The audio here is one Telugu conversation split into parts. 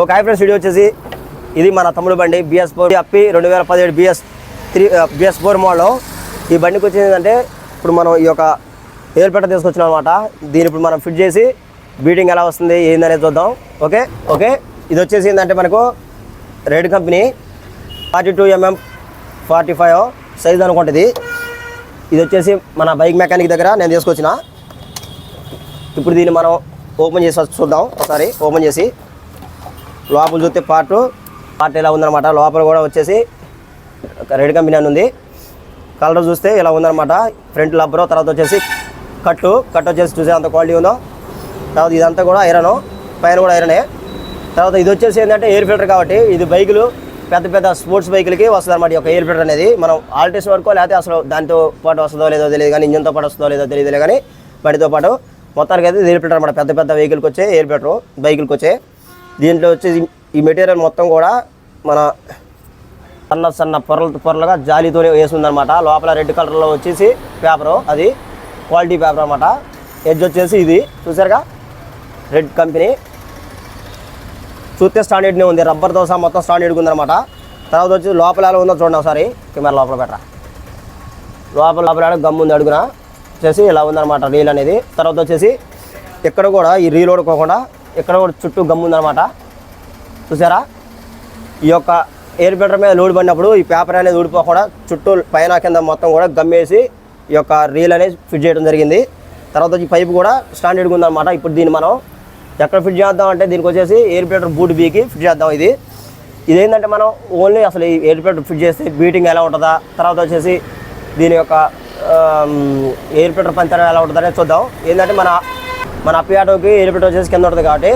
ఒక హై ఫ్రెండ్స్ వీడియో వచ్చేసి ఇది మన తమ్ముడు బండి బిఎస్ ఫోర్ అప్పి రెండు వేల పదిహేడు BS three BS four model ఈ బండికి వచ్చింది ఏంటంటే ఇప్పుడు మనం ఈ యొక్క ఎయిర్ తీసుకొచ్చినాం అనమాట దీని ఇప్పుడు మనం ఫిట్ చేసి బీటింగ్ ఎలా వస్తుంది ఏందనేది చూద్దాం. ఓకే? ఓకే? ఇది వచ్చేసి ఏంటంటే మనకు red company forty two MM forty five size అనుకుంటుంది. ఇది వచ్చేసి మన బైక్ మెకానిక్ దగ్గర నేను తీసుకొచ్చిన. ఇప్పుడు దీన్ని మనం ఓపెన్ చేసి చూద్దాం. ఒకసారి ఓపెన్ చేసి లోపల చూస్తే పార్ట్ పార్ట్ ఇలా ఉందన్నమాట. లోపల కూడా వచ్చేసి రెడ్ కంపెనీ అని ఉంది. కలర్ చూస్తే ఇలా ఉందన్నమాట. ఫ్రంట్ లబ్బరు తర్వాత వచ్చేసి కట్టు కట్ వచ్చేసి చూసే అంత క్వాలిటీ ఉందో. తర్వాత ఇదంతా కూడా ఐరన్ పైన కూడా ఐరనే తర్వాత ఇది వచ్చేసి ఏంటంటే ఎయిర్ ఫిల్టర్ కాబట్టి ఇది బైకులు పెద్ద పెద్ద స్పోర్ట్స్ బైకులకి వస్తుంది అనమాట ఈ యొక్క ఎయిర్ ఫిల్టర్ అనేది. మనం ఆల్టేషన్ వరకు లేకపోతే అసలు దానితో పాటు వస్తుందో లేదో తెలియదు కానీ ఇంజన్తో పాటు వస్తుందో లేదో తెలియదు కానీ బండితో పాటు మొత్తానికి అయితే ఇది ఎయిర్ ఫిల్టర్ అనమాట పెద్ద పెద్ద వెహికల్కి వచ్చే ఎయిర్ ఫిల్టర్ బైకులకి వచ్చే దీంట్లో వచ్చేసి ఈ మెటీరియల్ మొత్తం కూడా మన సన్న సన్న పొరలు పొరలుగా జాలితోనే వేసిందనమాట లోపల రెడ్ కలర్లో వచ్చేసి పేపరు అది క్వాలిటీ పేపర్ అనమాట ఎడ్జ్ వచ్చేసి ఇది. చూసారుగా? Red company. చూస్తే స్టాండర్డ్నే ఉంది. రబ్బర్ దోశ మొత్తం స్టాండర్డ్గా ఉందన్నమాట. తర్వాత వచ్చి లోపల ఎలా ఉందో చూడండి ఒకసారి. కెమెరా లోపల పెట్టరా. లోపల లోపల గమ్ ఉంది అడుగున. వచ్చేసి ఇలా ఉందన్నమాట రీల్ అనేది. తర్వాత వచ్చేసి ఇక్కడ కూడా ఈ రీల్ ఓడుకోకుండా ఇక్కడ కూడా చుట్టూ గమ్ ఉందన్నమాట. చూసారా? ఈ యొక్క ఎయిర్ ఫిల్టర్ మీద లోడ్ పడినప్పుడు ఈ పేపర్ అనేది ఊడిపోకుండా చుట్టూ పైన కింద మొత్తం కూడా గమ్మేసి ఈ యొక్క రీల్ అనేది ఫిట్ చేయడం జరిగింది. తర్వాత వచ్చి పైపు కూడా స్టాండర్డ్గా ఉందన్నమాట. ఇప్పుడు దీన్ని మనం ఎక్కడ ఫిట్ చేద్దాం అంటే దీనికి వచ్చేసి ఎయిర్ ఫిల్టర్ బూట్ బీకి ఫిట్ చేద్దాం ఇది. ఇదేంటంటే మనం ఓన్లీ అసలు ఈ ఎయిర్ ఫిల్టర్ ఫిట్ చేస్తే బీటింగ్ ఎలా ఉంటుందా? తర్వాత వచ్చేసి దీని యొక్క ఎయిర్ ఫిల్టర్ పంచడం ఎలా ఉంటుందనే చూద్దాం. ఏంటంటే మన మన అప్పి ఎయిర్ ఫిల్టర్ వచ్చేసి కింద ఉంటుంది కాబట్టి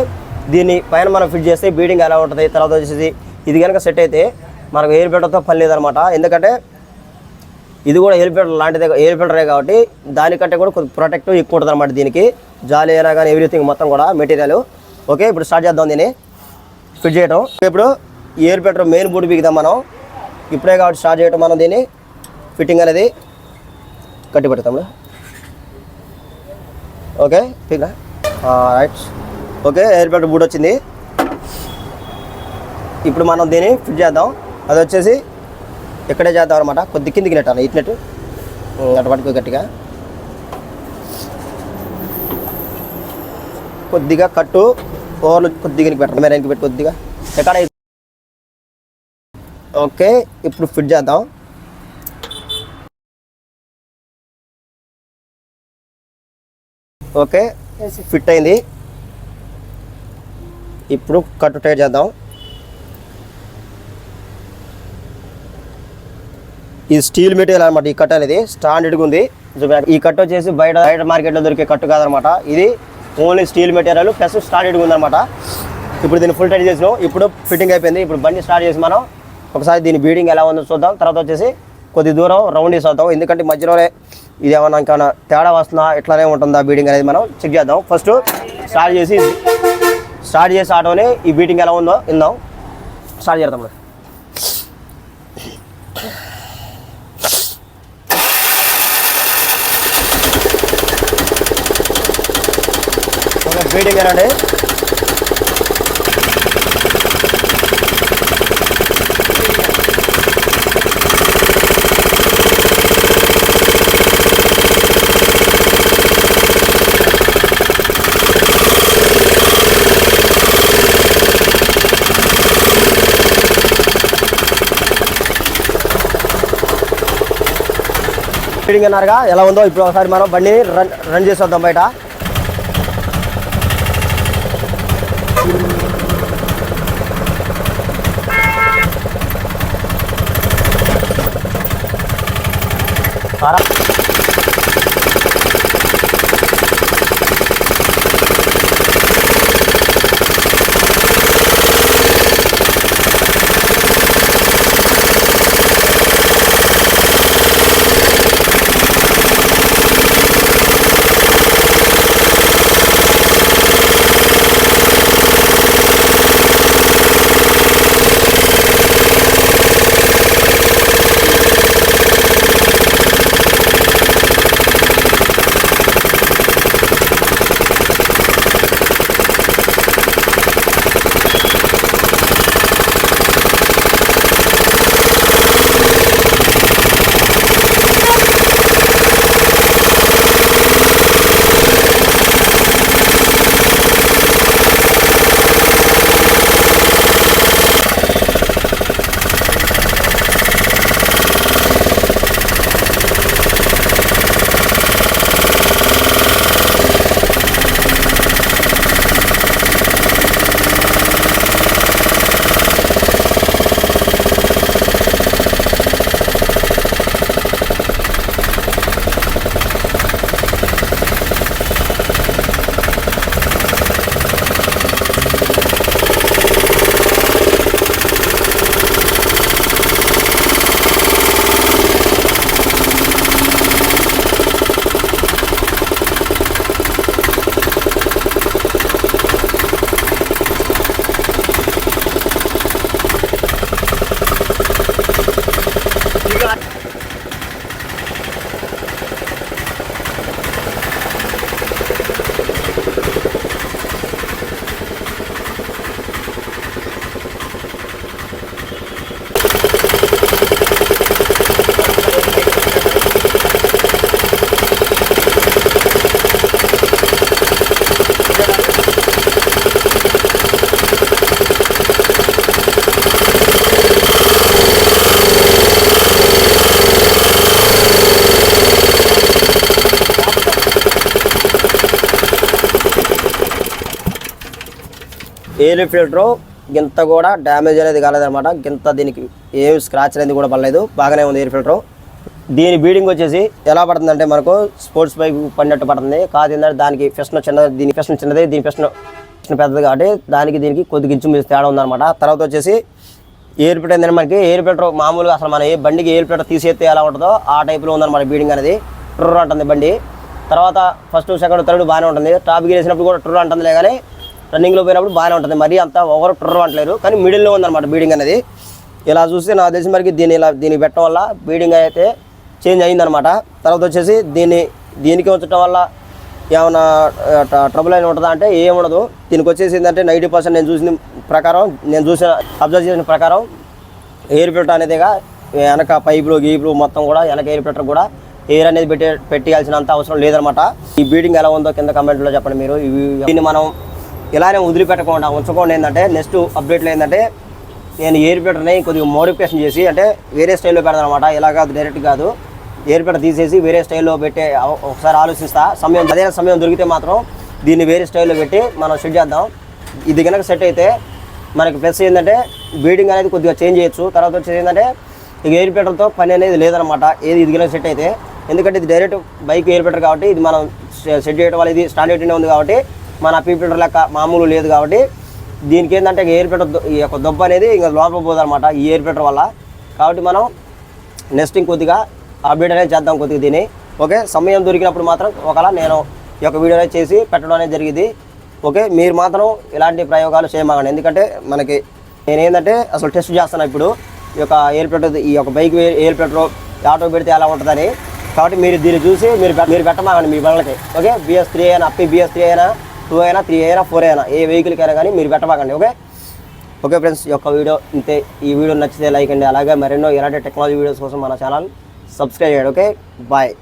దీన్ని పైన మనం ఫిట్ చేస్తే బీటింగ్ ఎలా ఉంటుంది? తర్వాత వచ్చేసి ఇది కనుక సెట్ అయితే మనకు ఎయిర్ ఫిల్టర్తో పని లేదనమాట. ఎందుకంటే ఇది కూడా ఎయిర్ ఫిల్టర్ లాంటిదే ఎయిర్ ఫిల్టరే కాబట్టి దానికంటే కూడా కొంచెం ప్రొటెక్ట్ ఎక్కువ ఉంటుంది అనమాట దీనికి. జాలి అయినా కానీ ఎవ్రీథింగ్ మొత్తం కూడా మెటీరియల్ ఓకే ఇప్పుడు స్టార్ట్ చేద్దాం దీన్ని. ఫిట్ చేయడం ఇప్పుడు ఈ ఎయిర్ ఫిల్టర్ మెయిన్ బూట్ బిగుదాం మనం. ఇప్పుడే కాబట్టి స్టార్ట్ చేయడం మనం దీన్ని. ఫిట్టింగ్ అనేది కట్టి పెడతాం okay pick right okay air filter boot వచ్చింది. ఇప్పుడు మనం దీన్ని ఫిట్ చేద్దాం. అది వచ్చేసి ఇక్కడే చేద్దాం అనమాట కొద్ది కిందికి నెట్టాలి ఇట్నట్టు అటు పట్టుకో గట్టిగా. కొద్దిగా కట్టు ఓవర్లు కొద్దిగా పెట్టండి మీరు వెనక్కి పెట్టి కొద్దిగా. ఎక్కడ ఓకే ఇప్పుడు ఫిట్ చేద్దాం. ఓకే ఫిట్ అయింది. ఇప్పుడు కట్టు టైట్ చేద్దాం. ఇది స్టీల్ మెటీరియల్ అనమాట ఈ కట్ అనేది. స్టాండర్డ్గా ఉంది. ఈ కట్ వచ్చేసి బయట బయట మార్కెట్లో దొరికే కట్టు కాదనమాట ఇది ఓన్లీ స్టీల్ మెటీరియల్ ప్లస్ స్టాండర్డ్గా ఉందన్నమాట. ఇప్పుడు దీన్ని ఫుల్ టైట్ చేసినాం. ఇప్పుడు ఫిట్టింగ్ అయిపోయింది. ఇప్పుడు బండి స్టార్ట్ చేసి మనం ఒకసారి దీని బీడింగ్ ఎలా ఉందో చూద్దాం. తర్వాత వచ్చేసి కొద్ది దూరం రౌండ్ వేసి ఎందుకంటే మధ్యలోనే ఇది ఏమన్నా ఇంకా తేడా వస్తుందా ఇట్లానే ఉంటుందా బీడింగ్ అనేది మనం చెక్ చేద్దాం. ఫస్ట్ స్టార్ట్ చేసి స్టార్ట్ చేసి ఆటోని ఈ బీటింగ్ ఎలా ఉందో విందాం. స్టార్ట్ చేద్దాం. ఫీడింగ్ అండి ఫీడింగ్ అన్నారుగా ఎలా ఉందో? ఇప్పుడు ఒకసారి మనం బండి రన్ రన్ చేసి వద్దాం బయట. para ఎయిర్ ఫిల్టర్ గింత కూడా డ్యామేజ్ అనేది కాలేదన్నమాట. గింత దీనికి ఏం స్క్రాచ్ అనేది కూడా పడలేదు. బాగానే ఉంది ఎయిర్ ఫిల్టర్. దీని బీడింగ్ వచ్చేసి ఎలా పడుతుందంటే మనకు స్పోర్ట్స్ బైక్ పడినట్టు పడుతుంది. కాదు ఏంటంటే దానికి ఫెస్ట్ చిన్నది దీని ఫెస్ట్ చిన్నది దీని ఫెస్ట్ పెద్దది కాబట్టి దానికి దీనికి కొద్దిగా ఇంచు తేడా ఉందన్నమాట. తర్వాత వచ్చేసి ఎయిర్ ఫిల్టర్ ఏంటంటే మనకి ఎయిర్ ఫిల్టర్ మామూలుగా అసలు మన ఏ బండికి ఎయిర్ ఫిల్టర్ తీసేస్తే ఎలా ఉంటుందో ఆ టైప్లో ఉందన్నమాట బీడింగ్ అనేది. ట్రూర్ అంటుంది బండి. తర్వాత ఫస్ట్ సెకండ్ థర్డ్ బాగానే ఉంటుంది. టాప్ గేర్ వేసినప్పుడు కూడా ట్రూర్ అంటుందిలే కానీ రన్నింగ్లో పోయినప్పుడు బాగానే ఉంటుంది. మరీ అంత ఓవర్ ట్రర్ అంటలేరు. కానీ మిడిల్లో ఉందన్నమాట బీడింగ్ అనేది. ఇలా చూస్తే నాకు తెలిసి మరికి దీని ఇలా దీన్ని పెట్టడం వల్ల బీడింగ్ అయితే చేంజ్ అయిందనమాట తర్వాత వచ్చేసి దీన్ని దీనికి ఉంచడం వల్ల ఏమైనా ట్రబుల్ అయిన ఉంటుందా అంటే ఏం ఉండదు. దీనికి వచ్చేసి ఏంటంటే నైంటీ పర్సెంట్ నేను చూసిన ప్రకారం నేను చూసిన అబ్జర్వ్ చేసిన ప్రకారం ఎయిర్ ఫిల్టర్ అనేదిగా వెనక పైపులు గీపులు మొత్తం కూడా వెనక ఎయిర్ ఫిల్టర్ కూడా ఎయిర్ అనేది పెట్టి పెట్టాల్సినంత అవసరం లేదనమాట ఈ బీడింగ్ ఎలా ఉందో కింద కమెంట్లో చెప్పండి మీరు. ఇవి దీన్ని మనం ఇలానే వదిలిపెట్టకుండా ఉంచకుండా ఏంటంటే నెక్స్ట్ అప్డేట్లో ఏంటంటే నేను ఎయిర్ ఫిల్టర్ని కొద్దిగా మోడిఫికేషన్ చేసి అంటే వేరే స్టైల్లో పెడతాను అనమాట ఇలా కాదు డైరెక్ట్ కాదు. ఎయిర్ ఫిల్టర్ తీసేసి వేరే స్టైల్లో పెట్టే ఒకసారి ఆలోచిస్తా. సమయం అదే సమయం దొరికితే మాత్రం దీన్ని వేరే స్టైల్లో పెట్టి మనం సెట్ చేద్దాం. ఇది కనుక సెట్ అయితే మనకి ప్లస్ ఏంటంటే బీడింగ్ అనేది కొద్దిగా చేంజ్ చేయొచ్చు. తర్వాత వచ్చేసి ఏంటంటే ఇక ఎయిర్ ఫిల్టర్తో పని అనేది లేదనమాట ఏది ఇది కనుక సెట్ అయితే. ఎందుకంటే ఇది డైరెక్ట్ బైక్ ఎయిర్ ఫిల్టర్ కాబట్టి ఇది మనం సెట్ చేయడం వల్ల ఇది స్టాండర్డ్ ఉంది కాబట్టి మన పీ ఫిల్టర్ లెక్క మామూలు లేదు కాబట్టి దీనికి ఏంటంటే ఎయిర్ ఫిల్టర్ ఈ యొక్క దొబ్బ అనేది ఇంకా లోపల పోదన్నమాట ఈ ఎయిర్ ఫిల్టర్ వల్ల. కాబట్టి మనం నెక్స్ట్ కొద్దిగా అప్డేట్ అనేది చేద్దాం కొద్దిగా దీన్ని. ఓకే? సమయం దొరికినప్పుడు మాత్రం ఒకవేళ నేను ఈ యొక్క వీడియో అనేది చేసి పెట్టడం అనేది జరిగింది. ఓకే? మీరు మాత్రం ఇలాంటి ప్రయోగాలు చేయమాగండి ఎందుకంటే మనకి నేను ఏంటంటే అసలు టెస్ట్ చేస్తాను ఇప్పుడు. ఈ యొక్క ఎయిర్ ఫిల్టర్ ఈ యొక్క బైక్ ఎయిర్ ఫిల్టర్ ఆటో పెడితే ఎలా ఉంటుందని. కాబట్టి మీరు దీన్ని చూసి మీరు మీరు పెట్టమాగండి మీ బండ్లకి ఓకే? బిఎస్ త్రీ అయినా అప్పి బిఎస్ త్రీ అయినా టూ అయినా త్రీ అయినా ఫోర్ అయినా ఏ వెహికల్కి అయినా కానీ మీరు పెట్టబాకండి ఓకే? ఓకే ఫ్రెండ్స్ ఈ యొక్క వీడియో ఇంతే. ఈ వీడియో నచ్చితే లైక్ అండి. అలాగే మరెన్నో ఇలాంటి టెక్నాలజీ వీడియోస్ కోసం మన ఛానల్ సబ్స్క్రైబ్ చేయండి ఓకే? బాయ్.